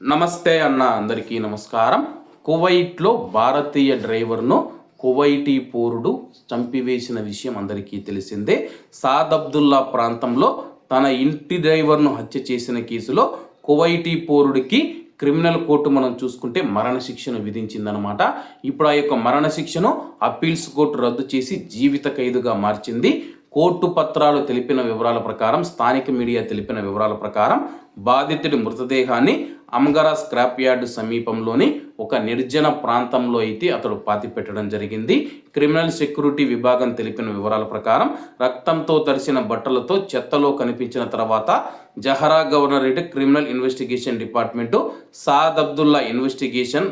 నమస్తే అన్న అందరికీ నమస్కారం. కువైట్లో భారతీయ డ్రైవర్ను కువైటీ పౌరుడు చంపివేసిన విషయం అందరికీ తెలిసిందే. సాద్ అబ్దుల్లా ప్రాంతంలో తన ఇంటి డ్రైవర్ను హత్య చేసిన కేసులో కువైటీ పౌరుడికి క్రిమినల్ కోర్టు మనం చూసుకుంటే మరణశిక్షను విధించిందనమాట ఇప్పుడు ఆ యొక్క మరణశిక్షను అప్పీల్స్ కోర్టు రద్దు చేసి జీవిత ఖైదుగా మార్చింది. కోర్టు పత్రాలు తెలిపిన వివరాల ప్రకారం స్థానిక మీడియా తెలిపిన వివరాల ప్రకారం బాధితుడి మృతదేహాన్ని అమ్గరా స్క్రాప్ యార్డ్ సమీపంలోని ఒక నిర్జన ప్రాంతంలో అయితే అతడు పాతిపెట్టడం జరిగింది. క్రిమినల్ సెక్యూరిటీ విభాగం తెలిపిన వివరాల ప్రకారం రక్తంతో తడిసిన బట్టలతో చెత్తలో కనిపించిన తర్వాత Jahra governorate criminal investigation department Saad Abdullah investigation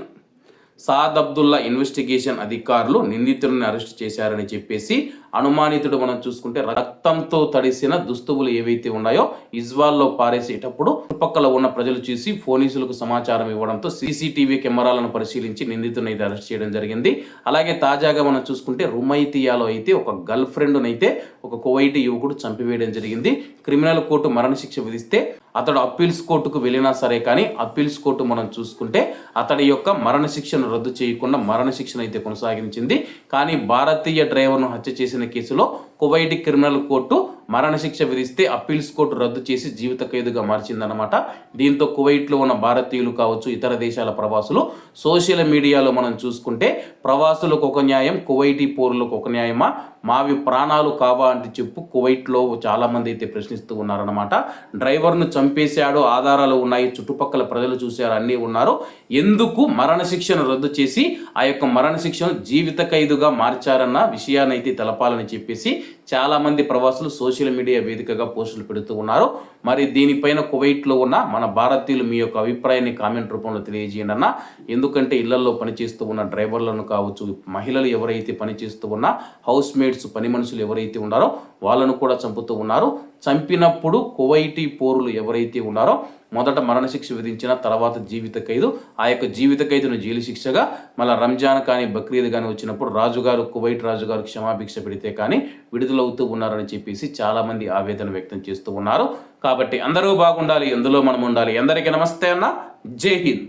Saad Abdullah investigation అధికారులు నిందితుడిని అరెస్ట్ చేశారని చెప్పేసి అనుమానితుడు మనం చూసుకుంటే రక్తంతో తడిసిన దుస్తువులు ఏవైతే ఉన్నాయో ఇజ్వాల్లో పారేసేటప్పుడు చుట్టుపక్కల ఉన్న ప్రజలు చూసి పోలీసులకు సమాచారం ఇవ్వడంతో సీసీటీవీ కెమెరాలను పరిశీలించి నిందితుడిని అయితే అరెస్ట్ చేయడం జరిగింది. అలాగే తాజాగా మనం చూసుకుంటే రుమైతియాలో అయితే ఒక గర్ల్ ఫ్రెండ్ని అయితే ఒక కువైటి యువకుడు చంపివేయడం జరిగింది. క్రిమినల్ కోర్టు మరణశిక్ష విధిస్తే అతడు అప్పీల్స్ కోర్టుకు వెళ్ళినా సరే కానీ అప్పీల్స్ కోర్టు మనం చూసుకుంటే అతడి యొక్క మరణశిక్షను రద్దు చేయకుండా మరణశిక్షను అయితే కొనసాగించింది. కానీ భారతీయ డ్రైవర్ను హత్య చేసిన కేసులో కువైట్ క్రిమినల్ కోర్టు మరణశిక్ష విధిస్తే అప్పీల్స్ కోర్టు రద్దు చేసి జీవిత ఖైదుగా మార్చిందన్నమాట. దీంతో కువైట్లో ఉన్న భారతీయులు కావచ్చు ఇతర దేశాల ప్రవాసులు సోషల్ మీడియాలో మనం చూసుకుంటే ప్రవాసులకు ఒక న్యాయం కువైటీ పౌరులకు ఒక న్యాయమా? మావి ప్రాణాలు కావా అంటే చెప్పు. కువైట్లో చాలామంది అయితే ప్రశ్నిస్తూ ఉన్నారనమాట డ్రైవర్ను చంపేశాడు ఆధారాలు ఉన్నాయి చుట్టుపక్కల ప్రజలు చూశారు అన్నీ ఉన్నారు. ఎందుకు మరణశిక్షను రద్దు చేసి ఆ యొక్క మరణశిక్షను జీవిత ఖైదుగా మార్చారన్న విషయాన్ని అయితే తెలపాలని చెప్పేసి చాలామంది ప్రవాసులు సోషల్ సోషల్ మీడియా వేదికగా పోస్టులు పెడుతూ ఉన్నారు. మరి దీనిపైన కువైట్లో ఉన్న మన భారతీయులు మీ యొక్క అభిప్రాయాన్ని కామెంట్ రూపంలో తెలియజేయండి అన్న. ఎందుకంటే ఇళ్ళలో పనిచేస్తూ ఉన్న డ్రైవర్లను కావచ్చు మహిళలు ఎవరైతే పనిచేస్తూ ఉన్నా హౌస్ మేట్స్ పని మనుషులు ఎవరైతే ఉన్నారో వాళ్ళను కూడా చంపుతూ ఉన్నారు. చంపినప్పుడు కువైటీ పోరులు ఎవరైతే ఉన్నారో మొదట మరణశిక్ష విధించిన తర్వాత జీవిత ఖైదు. ఆ యొక్క జీవిత ఖైదును జైలు శిక్షగా మళ్ళీ రంజాన్ కానీ బక్రీద్ కానీ వచ్చినప్పుడు రాజుగారు కువైట్ రాజుగారు క్షమాభిక్ష పెడితే కానీ విడుదలవుతూ ఉన్నారని చెప్పేసి చాలామంది ఆవేదన వ్యక్తం చేస్తూ ఉన్నారు. కాబట్టి అందరూ బాగుండాలి ఎందులో మనం ఉండాలి? అందరికీ నమస్తే అన్న. జై హింద్.